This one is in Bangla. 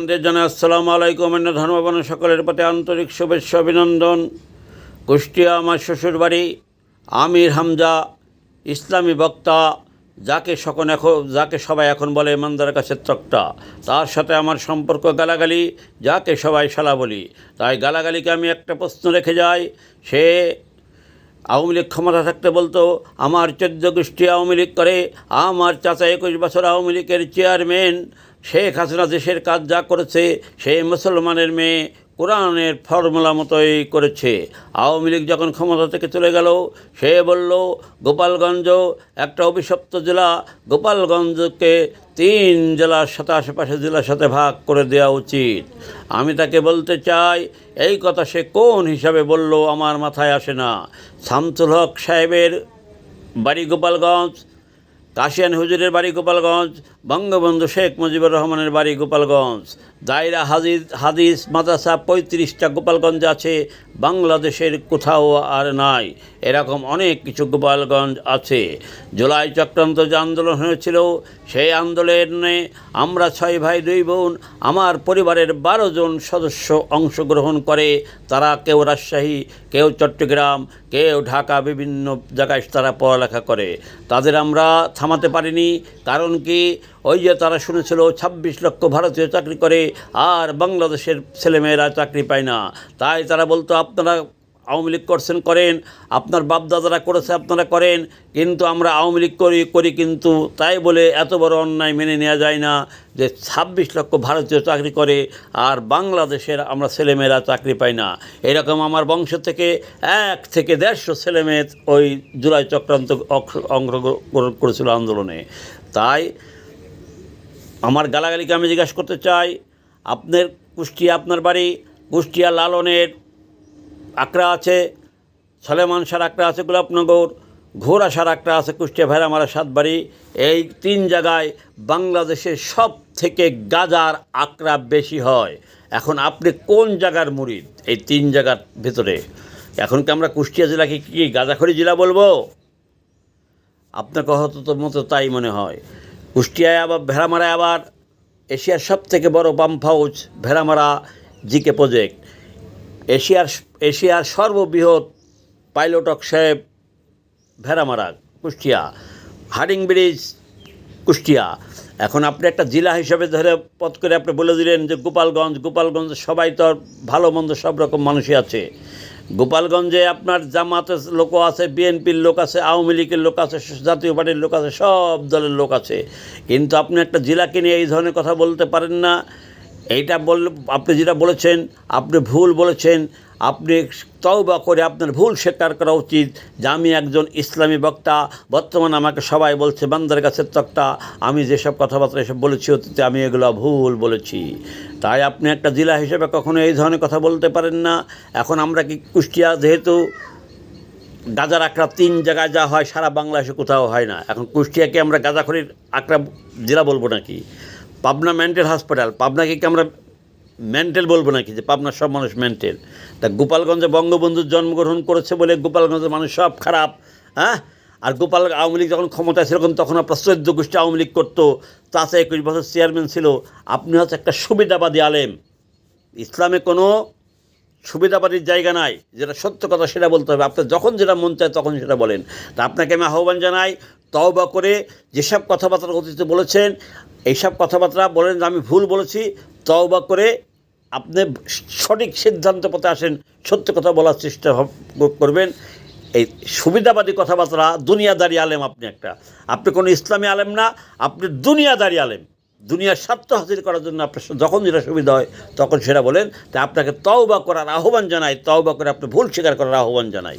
আমাদের জানাই, আসসালামু আলাইকুম। অন্য ধর্মবান সকলের প্রতি আন্তরিক শুভেচ্ছা, অভিনন্দন। কুষ্টিয়া আমার শ্বশুরবাড়ি, আমির হামজা, ইসলামী বক্তা, যাকে সকন এখন, যাকে সবাই এখন বলে ইমানদারের কাছে তক্তা তার সাথে আমার সম্পর্ক গালাগালি, যাকে সবাই শালা বলি। তাই গালাগালিকে আমি একটা প্রশ্ন রেখে যাই, সে আওয়ামী লীগ ক্ষমতা থাকতে বলতো, আমার চোদ্দ গোষ্ঠী আওয়ামী লীগ করে, আমার চাচা একুশ বছর আওয়ামী লীগের চেয়ারম্যান শেখ হাসিনা দেশের কাজ যা করেছে, সে মুসলমানের মেয়ে কোরআনের ফর্মুলা মতোই করেছে। আওয়ামী লীগ যখন ক্ষমতা থেকে চলে গেল, সে বলল, গোপালগঞ্জ, একটা অভিশপ্ত জেলা, গোপালগঞ্জকে তিন জেলার সাথে আশেপাশে জেলার সাথে ভাগ করে দেওয়া উচিত। আমি তাকে বলতে চাই, এই কথা সে কোন হিসাবে বলল আমার মাথায় আসে না। শামসুল হক সাহেবের বাড়ি গোপালগঞ্জ, কাশিয়ান হুজুরের বাড়ি গোপালগঞ্জ বঙ্গবন্ধু শেখ মুজিবুর রহমানের বাড়ি গোপালগঞ্জ। দায়রা হাদিস হাদিস মাদ্রাসা পঁয়ত্রিশটা গোপালগঞ্জ আছে, বাংলাদেশের কোথাও আর নাই। এরকম অনেক কিছু গোপালগঞ্জ আছে। জুলাই চক্রান্ত যে আন্দোলন হয়েছিল, সেই আন্দোলনে আমরা ছয় ভাই, দুই বোন, আমার পরিবারের বারো জন সদস্য অংশগ্রহণ করে, তারা কেউ রাজশাহী, কেউ চট্টগ্রাম, কেউ ঢাকা, বিভিন্ন জায়গায় তারা পড়ালেখা করে। তাদের আমরা থামাতে পারিনি, কারণ কি ওই যে তারা শুনেছিল, ছাব্বিশ লক্ষ ভারতীয় চাকরি করে, আর বাংলাদেশের ছেলেমেয়েরা চাকরি পায় না। তাই তারা বলতো, আপনারা আওয়ামী লীগ করছেন, করেন। আপনার বাপদাদারা করেছে, আপনারা করেন। কিন্তু আমরা আওয়ামী লীগ করি করি কিন্তু তাই বলে এত বড় অন্যায় মেনে নেওয়া যায় না যে ছাব্বিশ লক্ষ ভারতীয় চাকরি করে, আর বাংলাদেশের আমরা ছেলেমেয়েরা চাকরি পাই না। এরকম আমার বংশ থেকে এক থেকে দেড়শো ছেলেমেয়ে ওই জুলাই চক্রান্ত অংশ- অংশগ্রহণ করেছিল আন্দোলনে। তাই আমার গালাগালিকে আমি জিজ্ঞাসা করতে চাই, আপনার কুষ্টিয়া আপনার বাড়ি, কুষ্টিয়া লালনের আকড়া আছে, সলেমান সার আকড়া আছে, গোলাপনগর, ঘোড়া সার আকড়া আছে, কুষ্টিয়া ভেড়ামারা সাতবাড়ি এই তিন জায়গায় বাংলাদেশের সব থেকে গাজার আকড়া বেশি হয়। এখন আপনি কোন জায়গার মুরিদ? এই তিন জায়গার ভেতরে। এখন কি আমরা কুষ্টিয়া জেলাকে কি গাজাখড়ি জেলা বলব? আপনার কথা তো মতো তাই মনে হয়। কুষ্টিয়ায় আবার, ভেড়ামারায় আবার এশিয়ার সব থেকে বড় pump house Bheramara GK project. এশিয়ার এশিয়ার সর্ববৃহৎ পাইলটক সাহেব Bheramara, Kushtia. Hardinge bridge, Kushtia. এখন আপনি একটা জেলা হিসাবে ধরে পথ করে আপনি বলে দিলেন যে গোপালগঞ্জ গোপালগঞ্জ সবাই তো ভালো মন্দ সব রকম মানুষই আছে। গোপালগঞ্জে আপনার জামাতের লোক আছে, বিএনপির লোক আছে, আওয়ামী লীগের লোক আছে, জাতীয় পার্টির লোক আছে, সব দলের লোক আছে। কিন্তু আপনি একটা জেলাকে নিয়ে এই ধরনের কথা বলতে পারেন না। এইটা বল আপনি যেটা বলেছেন, আপনি ভুল বলেছেন। আপনি তওবা করে আপনার ভুল স্বীকার করা উচিত। যে আমি একজন ইসলামী বক্তা, বর্তমানে আমাকে সবাই বলছে, বান্দার কাছে তক্তা, আমি যেসব কথাবার্তা এসব বলেছি, অতীতে আমি এগুলো ভুল বলেছি। তাই আপনি একটা জেলা হিসেবে কখনো এই ধরনের কথা বলতে পারেন না। এখন আমরা কি কুষ্টিয়া, যেহেতু গাজার আঁকড়া তিন জায়গায় যা হয়, সারা বাংলাদেশে কোথাও হয় না। এখন কুষ্টিয়াকে আমরা গাজাখড়ির আঁকড়া জেলা বলব নাকি? পাবনা মেন্টাল হসপিটাল পাবনাকে কি আমরা মেন্টাল বলব নাকি? যে পাবনার সব মানুষ মেন্টাল তা গোপালগঞ্জে বঙ্গবন্ধুর জন্মগ্রহণ করেছে বলে গোপালগঞ্জের মানুষ সব খারাপ হ্যাঁ? আর গোপাল, আওয়ামী লীগ যখন ক্ষমতায় ছিল, তখন আপনার চোদ্দ গোষ্ঠী আওয়ামী লীগ করতো তাতে একুশ বছর চেয়ারম্যান ছিল। আপনি হচ্ছে একটা সুবিধাবাদী আলেম। ইসলামে কোনো সুবিধাবাদীর জায়গা নাই। যেটা সত্য কথা সেটা বলতে হবে। আপনার যখন যেটা মন চায় তখন সেটা বলেন। তা আপনাকে আমি আহ্বান জানাই, তওবা করে যেসব কথাবার্তা অতীতে বলেছেন, এইসব কথাবার্তা বলেন যে আমি ভুল বলেছি, তওবা করে আপনি সঠিক সিদ্ধান্ত পথে আসেন, সত্য কথা বলার চেষ্টা করবেন। এই সুবিধাবাদী কথাবার্তা, দুনিয়াদারি আলেম আপনি একটা। আপনি কোনো ইসলামী আলেম না, আপনি দুনিয়াদারি আলেম। দুনিয়ার স্বার্থ হাসিল করার জন্য আপনার যখন যেটা সুবিধা হয়, তখন সেটা বলেন। তা আপনাকে তাও বা করার আহ্বান জানাই, তওবা করে আপনি ভুল স্বীকার করার আহ্বান জানাই।